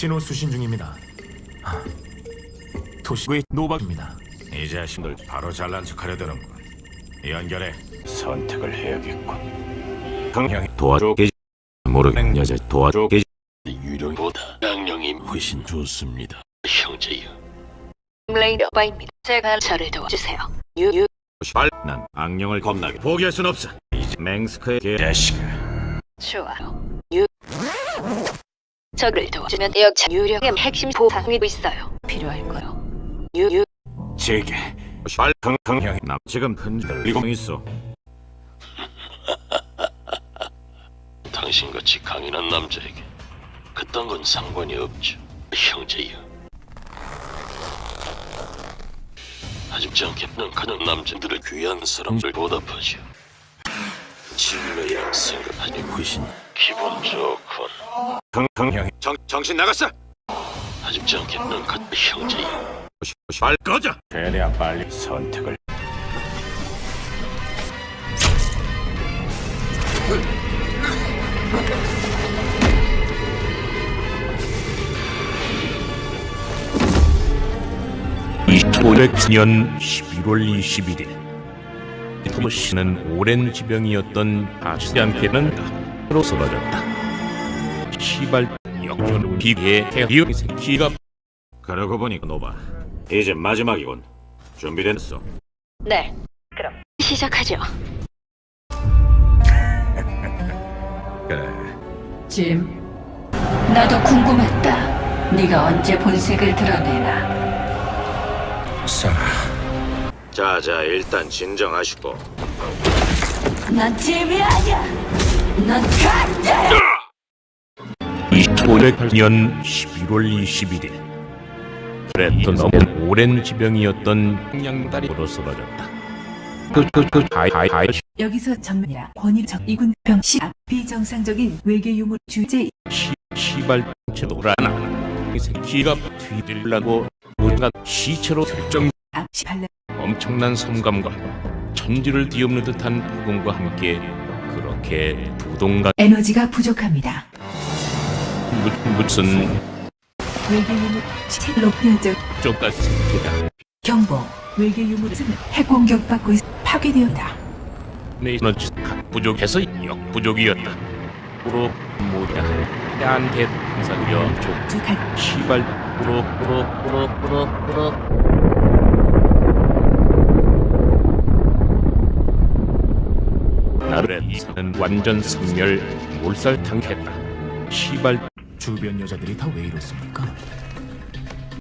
신호 수신 중입니다. 하, 도시의 노박입니다. 이 자식들 바로 잘난 척하려 드는군. 연결해 선택을 해야겠군. 흥형이 도와주게 모르는 여자 도와주게 유령보다 양령이 훨씬 좋습니다. 형제여. 레이더바입니다. 제가 저를 도와주세요. 유유 난 악령을 겁나게 포기할 순 없어. 이제 맹스크의 개자식아. 좋아요. 유 적을 도와주면 역차 유령의 핵심 보상이 있어요. 필요할 거요. 유유 제게 빨 흥형이 나 지금 흔들리고 있어. 당신같이 강인한 남자에게 그딴 건 상관이 없죠. 형제여. 아직지 않겠는 가는 남자들을 귀한 사람들 보답하죠. 진로이라 생각하니 훨씬 기분 좋군. 흥형이 정 정신 나갔어. 아직지 않겠는 가 형제여. 빨 꺼져. 최대한 빨리 선택을. 이 500년 11월 21일 토머씨는 오랜 지병이었던 아시안께는 로 쓰러졌다. 시발 역전 비비의 해이의 새끼가 그러고 보니까 노바 이제 마지막이군. 준비됐어. 네. 그럼 시작하죠. 그래. 짐, 나도 궁금했다. 네가 언제 본색을 드러내나? 자자 일단 진정하시고 난 짐이 아니야. 난 간다. 500년 11월 21일 그랬던 너무 오랜 지병이었던 양다리로 쓰러졌다. 그그그 하이하이 여기서 전면이라 권위적 이군 병시 앞 비정상적인 외계 유물 주제 시, 시발 제도라나 이 새끼가 뒤들라고 무단 시체로 결정 앞 18년 엄청난 섬감과 천지를 뒤엎는 듯한 부공과 함께 그렇게 부동과 에너지가 부족합니다. 무- 무슨 외계 유물 실로 변적 쪽같은 새끼다. 경보. 외계 유물은 핵공격 받고 있 파괴되었다. 내 에너지 부족해서 역 부족이었다. 우로 뭐야 야한테 살려 족. 두달 시발. 우로 우로 우로 우로 나를 사는 완전 선멸 몰살 당했다. 시발 주변 여자들이 다 왜 이렇습니까?